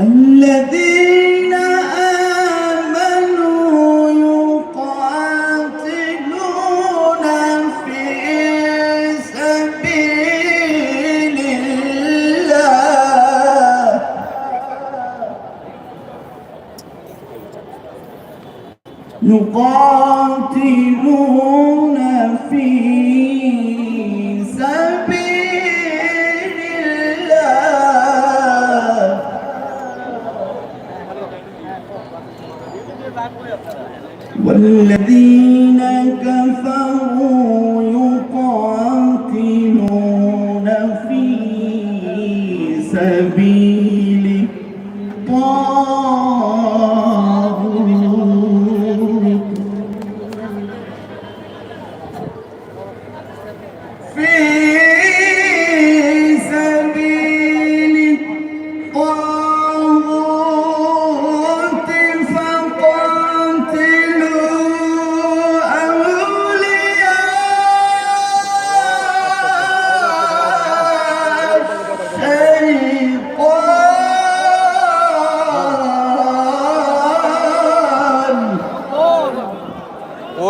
الذين آمنوا يقاتلون في سبيل الله. يقاتلون في سبيل والذين كفروا يقاتلون في سبيل الطاغوت. في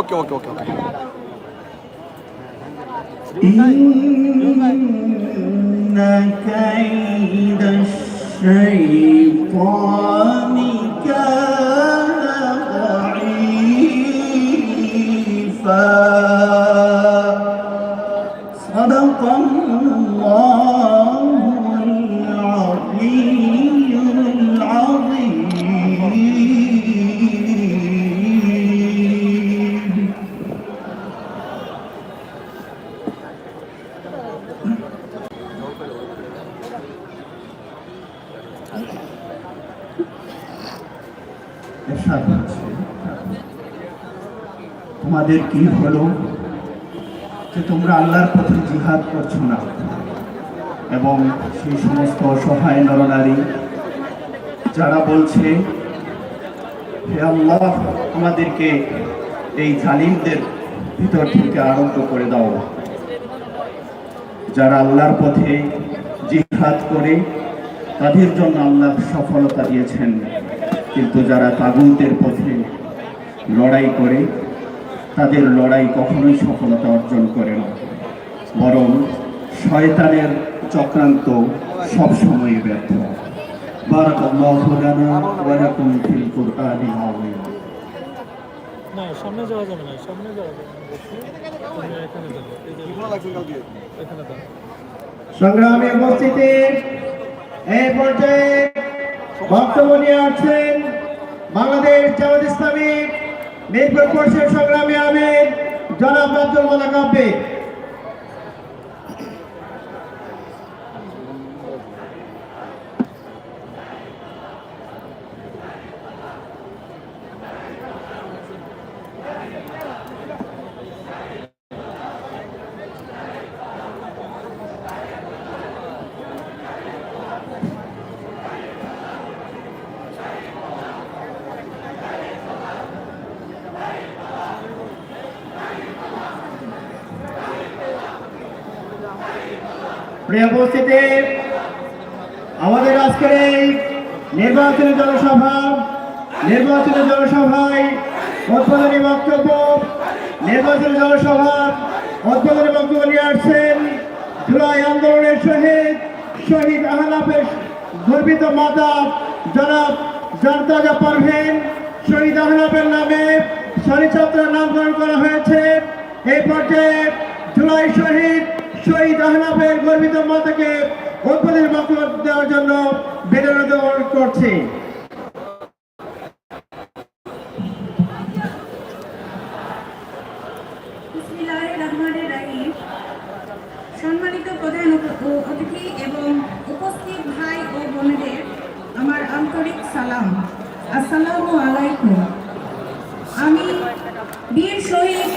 okay okay okay okay Thank you. এরশাদ হচ্ছে, তোমাদের কি হলো? যে তোমরা আল্লাহর পথে জিহাদ করছ না। এবং সেই সমস্ত অসহায় নরনারী যারা বলছে হে আল্লাহ আমাদেরকে এই জালিমদের ভিতর থেকে আরম্ভ করে দাও। যারা আল্লাহর পথে জিহাদ করে তাদের জন্য আল্লাহ সফলতা দিয়েছেন। কিন্তু যারা তাগুতের পথে লড়াই করে তাদের লড়াই কখনোই সফলতা অর্জন করে না। বরং শয়তানের চক্রান্ত সবসময় ব্যর্থ। আযীম। না সামনে যাওয়া যাবে না সামনে যাওয়া যাবে না তুমি এখানে যাবে এই যে এখানে দাও। সংগ্রামী উপস্থিতি এই পর্যায়ে বক্তব্য নিয়ে আসছেন বাংলাদেশ জামাত ইসলামী মিরপুর পরিষদ সংগ্রামী আমির জনাব আব্দুল মালাক আব্বে প্রিয় আমাদের আজকের এই নির্বাচনী জনসভা, নির্বাচনী জনসভায় উদ্বোধনী বক্তব্য, নির্বাচনী জনসভার উদ্বোধনী বক্তব্য নিয়ে আসছেন জুলাই আন্দোলনের শহীদ শহীদ আহনাফের গর্বিত মাতা জনাব জনতাজা পারভেন শহীদ আহনাফের নামে শরীরচত্রের নামকরণ করা হয়েছে। এই পর্যায়ে জুলাই শহীদ শহীদ আহনাফের গর্বিত মাতাকে উদ্বোধনী বক্তব্য দেওয়ার জন্য বিনোদন অনুরোধ করছি। সম্মানিত প্রধান অতিথি এবং উপস্থিত ভাই ও বোনেদের আমার আন্তরিক সালাম। আসসালামু আলাইকুম। আমি বীর শহীদ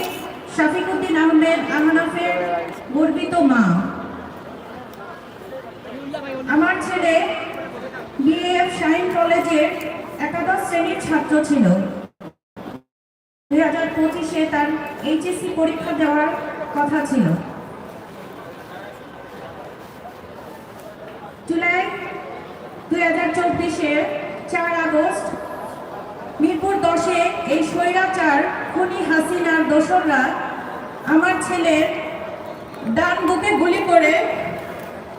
শাফিকুদ্দিন আহমেদ আহনাফের গর্বিত মা আমার ছেলে বিএফ শাহিন কলেজের একাদশ শ্রেণির ছাত্র ছিল। দুই হাজার পঁচিশে তার এইচএসসি পরীক্ষা দেওয়ার কথা ছিল। জুলাই দুই হাজার চব্বিশের চার আগস্ট মিরপুর দশে এই স্বৈরাচার খুনি হাসিনার দোসররা আমার ছেলের ডান বুকে গুলি করে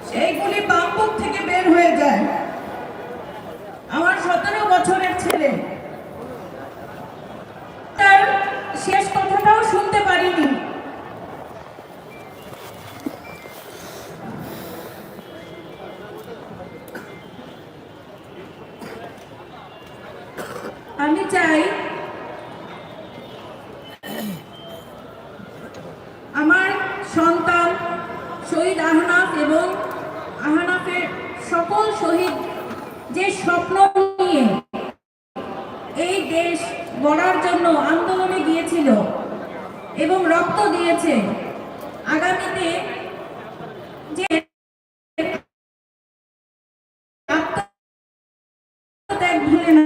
সেই গুলি বাম থেকে বের হয়ে যায়। আমার সতেরো বছরের ছেলে। তার শেষ কথাটাও শুনতে পারিনি। আমি চাই আমার সন্তান শহীদ আহনাফ এবং আহনাফের সকল শহীদ যে স্বপ্ন নিয়ে এই দেশ গড়ার জন্য আন্দোলনে গিয়েছিল এবং রক্ত দিয়েছে, আগামীতে যে ভুলে না